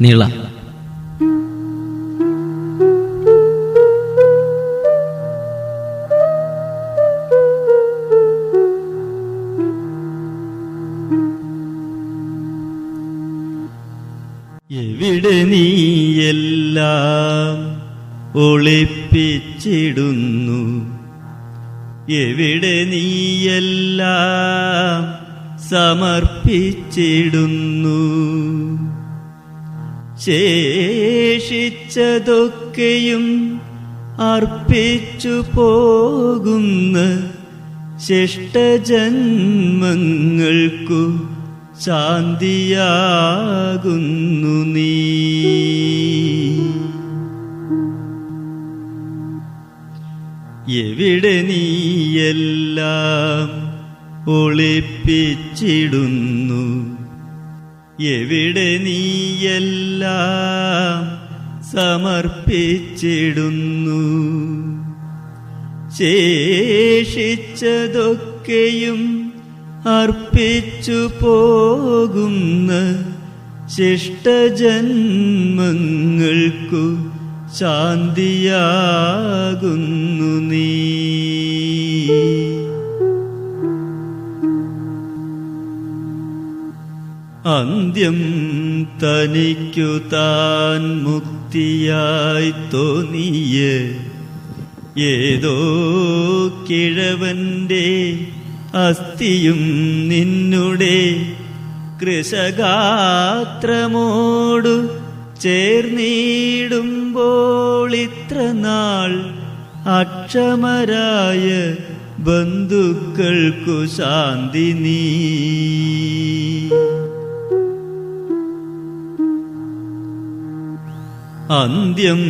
നീള. എവിടെ നീയെല്ലാം ഒളിപ്പിച്ചിടുന്നു? എവിടെ എല്ലാം സമർപ്പിച്ചിടുന്നു? ശേഷിച്ചതൊക്കെയും അർപ്പിച്ചു പോകുന്ന ശിഷ്ടജന്മങ്ങൾക്കു ശാന്തിയാകുന്നു നീ. എവിടെ നീയെല്ലാം ഒളിപ്പിച്ചിടുന്നു? എവിടെ നീയെല്ലാം സമർപ്പിച്ചിടുന്നു? ശേഷിച്ചതൊക്കെയും അർപ്പിച്ചു പോകുന്ന ശിഷ്ടജന്മങ്ങൾക്കു ശാന്തിയാകുന്നു നീ. അന്ത്യം തനിക്കു താൻ മുക്തിയായി തോന്നിയ. ഏതോ കിഴവന്റെ അസ്ഥിയും നിന്നുടെ കൃഷഗാത്രമോടു ചേർന്നിടുമ്പോൾ ഇത്ര നാൾ അക്ഷമരായ ബന്ധുക്കൾക്കു ശാന്തി നീ. അന്ത്യം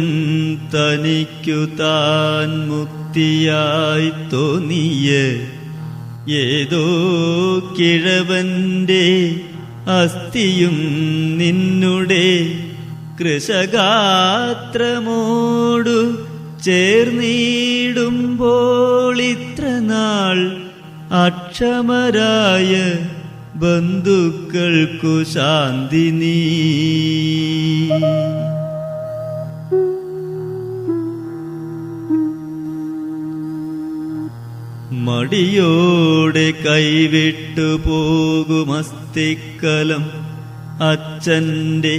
തനിക്കു താൻ മുക്തിയായി തോന്നിയ. ഏതോ കിഴവന്റെ അസ്ഥിയും നിന്നുടെ കൃഷഗാത്രമോടു ചേർന്നിടുമ്പോൾ ഇത്ര നാൾ അക്ഷമരായ ബന്ധുക്കൾക്കു ശാന്തി നീ. മടിയോടെ കൈവിട്ടു പോകുമസ്തിക്കലം അച്ഛന്റെ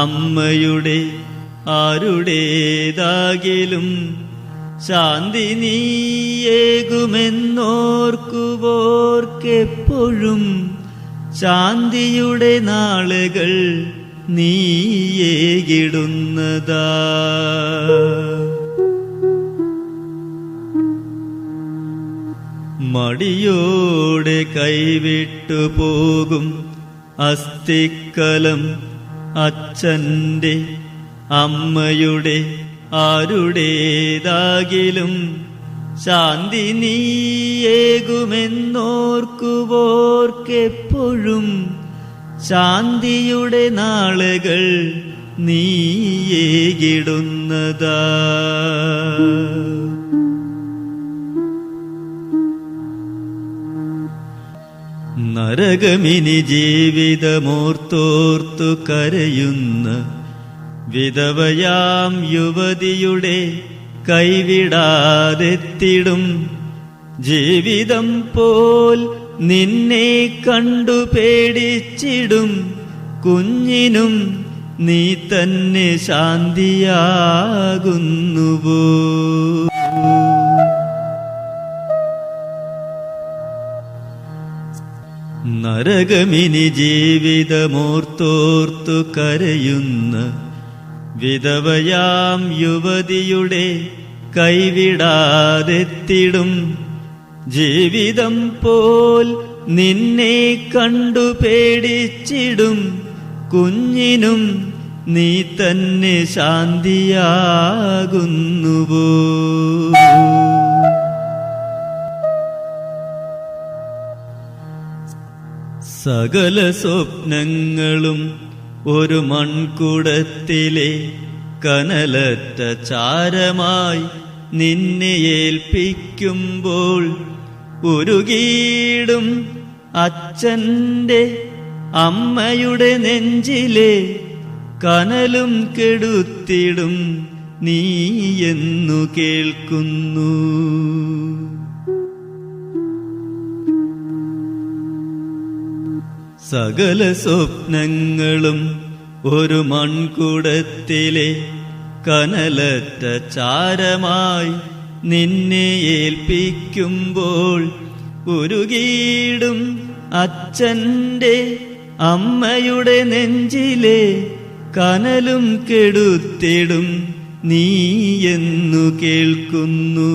അമ്മയുടെ ആരുടേതാകിലും ശാന്തി നീയേകുമെന്നോർക്കുവോർക്കെപ്പോഴും ശാന്തിയുടെ നാളുകൾ നീയേകിടുന്നതാ. മടിയോടെ കൈവിട്ടു പോകും അസ്ഥിക്കലം അച്ഛന്റെ അമ്മയുടെ ആരുടേതാകിലും ശാന്തി നീയേകുമെന്നോർക്കുവോർക്കെപ്പോഴും ശാന്തിയുടെ നാളുകൾ നീയേകിടുന്നതാ. നരകമിനി ജീവിതമോർത്തോർത്തു കരയുന്ന വിധവയാം യുവതിയുടെ കൈവിടാതെത്തിടും ജീവിതം പോൽ നിന്നെ കണ്ടു പേടിച്ചിടും കുഞ്ഞിനും നീ തന്നെ ശാന്തിയാകുന്നുവോ? നരകമിനി ജീവിതമോർത്തോർത്തു കരയുന്ന വിധവയാം യുവതിയുടെ കൈവിടാതെത്തിടും ജീവിതം പോൽ നിന്നെ കണ്ടു പേടിച്ചിടും കുഞ്ഞിനും നീ തന്നെ ശാന്തിയാകുന്നുവോ. സകല സ്വപ്നങ്ങളും ഒരു മൺകുടത്തിലെ കനലറ്റ ചാരമായി നിന്നെ ഏൽപ്പിക്കുമ്പോൾ ഒരു ഉരുകീടും അച്ഛന്റെ അമ്മയുടെ നെഞ്ചിലെ കനലും കെടുത്തിടും നീ എന്നു കേൾക്കുന്നു. സകല സ്വപ്നങ്ങളും ഒരു മൺകൂടത്തിലെ കനലറ്റ ചാരമായി നിന്നെ ഏൽപ്പിക്കുമ്പോൾ ഒരു ഉരുകീടും അച്ഛന്റെ അമ്മയുടെ നെഞ്ചിലെ കനലും കെടുത്തിടും നീ എന്നു കേൾക്കുന്നു.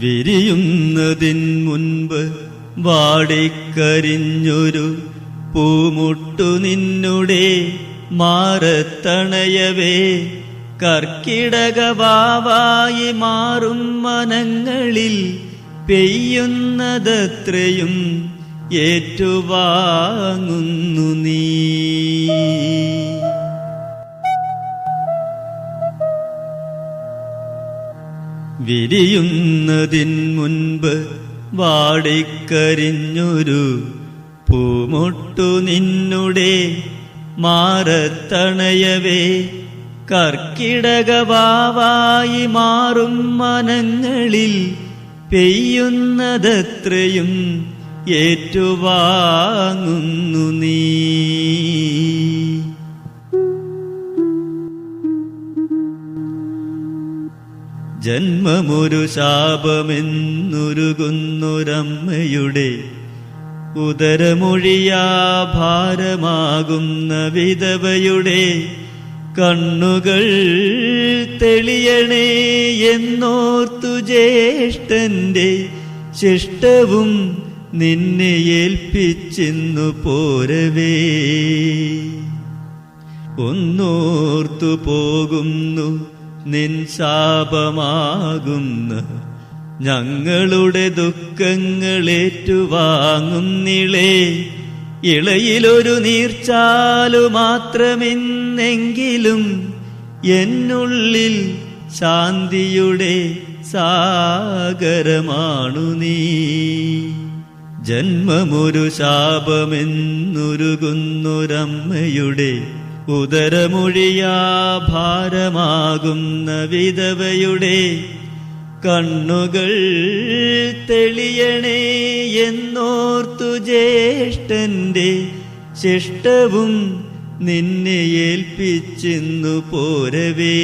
വിരിയുന്നതിൻ മുൻപ് വാടിക്കരിഞ്ഞൊരു പൂമുട്ടു നിന്നുടെ മാറത്തണയവേ. കർക്കിടകവാവായി മാറും മനങ്ങളിൽ പെയ്യുന്നതത്രയും ഏറ്റുവാങ്ങുന്നു നീ. വിരിയുന്നതിൻ മുൻപ് വാടിക്കരിഞ്ഞൊരു പൂമൊട്ടു നിന്നുടെ മാറത്തണയവേ കർക്കിടകവാവായി മാറും മനങ്ങളിൽ പെയ്യുന്നതത്രയും ഏറ്റുവാങ്ങുന്നു നീ. ജന്മമൊരു ശാപമെന്നുരുകുന്നൊരമ്മയുടെ ഉദരമൊഴിയാ ഭാരമാകുന്ന വിധവയുടെ കണ്ണുകൾ തെളിയണേ എന്നോർത്തു ജ്യേഷ്ഠന്റെ ശിഷ്ടവും നിന്നെ ഏൽപ്പിച്ചിന്നു പോരവേ. ഒന്നോർത്തു പോകുന്നു നിൻ ശാപമാകുന്ന ഞങ്ങളുടെ ദുഃഖങ്ങളേറ്റുവാങ്ങുന്നിളേ. ഇളയിലൊരു നീർച്ചാലു മാത്രമെന്നെങ്കിലും എന്നുള്ളിൽ ശാന്തിയുടെ സാഗരമാണു നീ. ജന്മമൊരു ശാപമെന്നുരുകുന്നൊരമ്മയുടെ ഉദരമൊഴിയാ ഭാരമാകുന്ന വിധവയുടെ കണ്ണുകൾ തെളിയണേ എന്നോർത്തു ജ്യേഷ്ഠന്റെ ശിഷ്ടവും നിന്നെ ഏൽപ്പിച്ചിന്നു പോരവേ.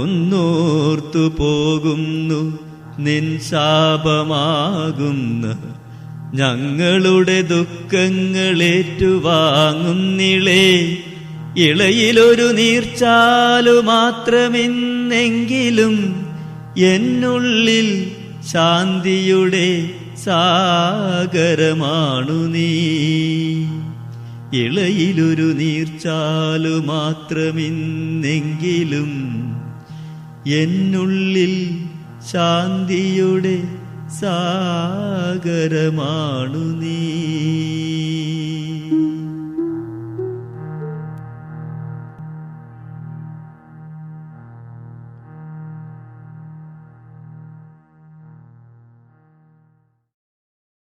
ഒന്നോർത്തു പോകുന്നു നിൻ ശാപമാകുന്ന ഞങ്ങളുടെ ദുഃഖങ്ങളേറ്റുവാങ്ങുന്നിളേ. ഇളയിലൊരു നീർച്ചാലു മാത്രമെന്നെങ്കിലും എന്നുള്ളിൽ ശാന്തിയുടെ സാഗരമാണു നീ. ഇളയിലൊരു നീർച്ചാലു മാത്രമെന്നെങ്കിലും എന്നുള്ളിൽ ശാന്തിയുടെ സാഗരമാണു നീ.